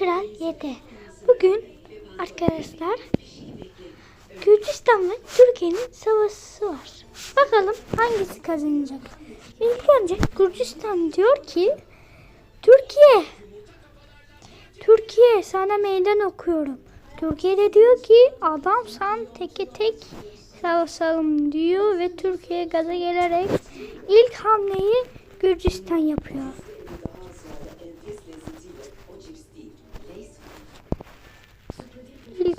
Kral 7. Bugün arkadaşlar Gürcistan ve Türkiye'nin savaşı var. Bakalım hangisi kazanacak. İlk önce Gürcistan diyor ki Türkiye Türkiye sana meydan okuyorum. Türkiye de diyor ki adamsan teke tek savaşalım diyor ve Türkiye gaza gelerek ilk hamleyi Gürcistan yapıyor.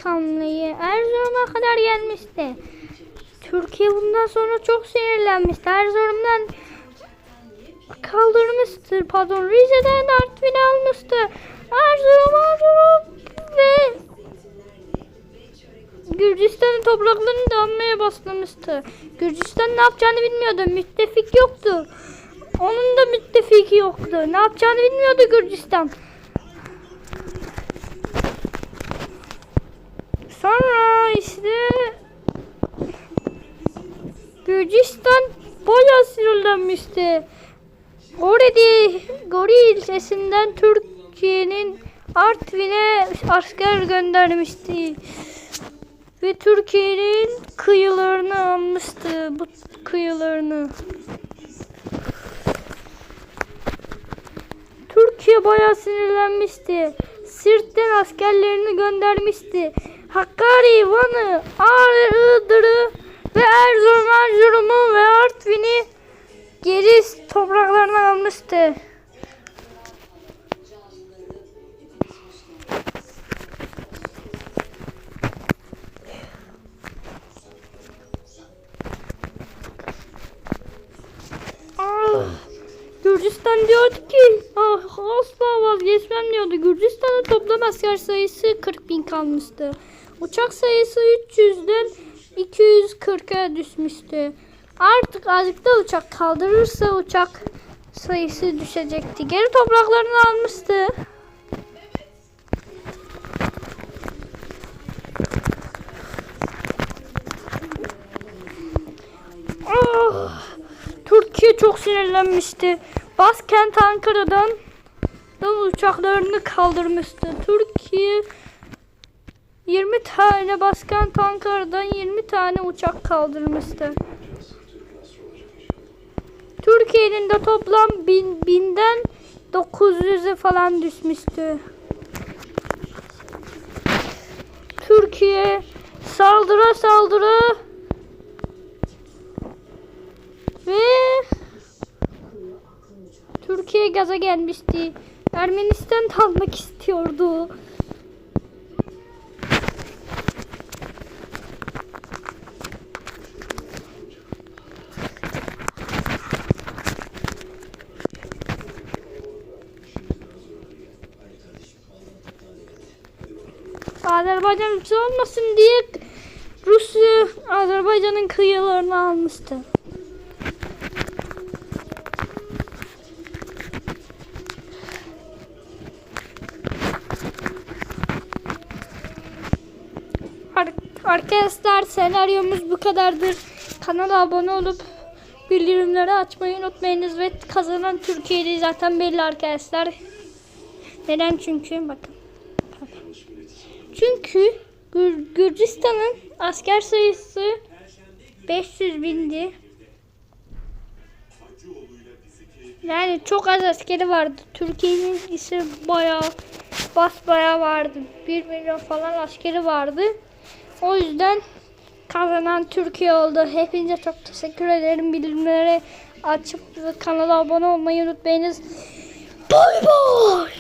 Hamleyi Erzurum'a kadar gelmişti. Türkiye bundan sonra çok sinirlenmişti. Erzurum'dan kaldırmıştır. Pardon Rize'den Artvin'i almıştı. Erzurum, Erzurum ve Gürcistan'ın topraklarını almaya başlamıştı. Gürcistan ne yapacağını bilmiyordu. Müttefik yoktu. Onun da müttefiki yoktu. Ne yapacağını bilmiyordu Gürcistan. Sonra işte Gürcistan bayağı sinirlenmişti. Goredi, Gori ilçesinden Türkiye'nin Artvin'e asker göndermişti. Ve Türkiye'nin kıyılarını almıştı. Bu kıyılarını. Türkiye bayağı sinirlenmişti. Sirt'ten askerlerini göndermişti. Hakkari, Van'ı, Ağrı, Iğdır'ı ve Erzurum, Erzurum'u ve Artvin'i geri topraklarına almıştı. Ah, Gürcistan diyordu ki ah, asla vazgeçmem diyordu. Gürcistan'ın toplam asker sayısı 40 bin kalmıştı. Uçak sayısı 300'den 240'a düşmüştü. Artık azıcık da uçak kaldırırsa uçak sayısı düşecekti. Geri topraklarını almıştı. Ah, Türkiye çok sinirlenmişti. Başkent Ankara'dan da uçaklarını kaldırmıştı. Türkiye 20 tane başkent Ankara'dan 20 tane uçak kaldırmıştı. Türkiye'nin de toplam bin, binden 900'e falan düşmüştü. Türkiye saldıra saldıra ve Türkiye gaza gelmişti. Ermenistan almak istiyordu. Azerbaycan Rusya olmasın diye Rusya Azerbaycan'ın kıyılarını almıştı. Ar- Arkadaşlar senaryomuz bu kadardır. Kanala abone olup bildirimleri açmayı unutmayınız ve kazanan Türkiye'de zaten belli arkadaşlar. Neden çünkü bakın. Çünkü Gür- Gürcistan'ın asker sayısı 500 bindi. Yani çok az askeri vardı. Türkiye'nin ise bayağı bas bayağı vardı. 1 milyon falan askeri vardı. O yüzden kazanan Türkiye oldu. Hepinize çok teşekkür ederim. Bildirimleri açıp kanala abone olmayı unutmayınız. Bay bay.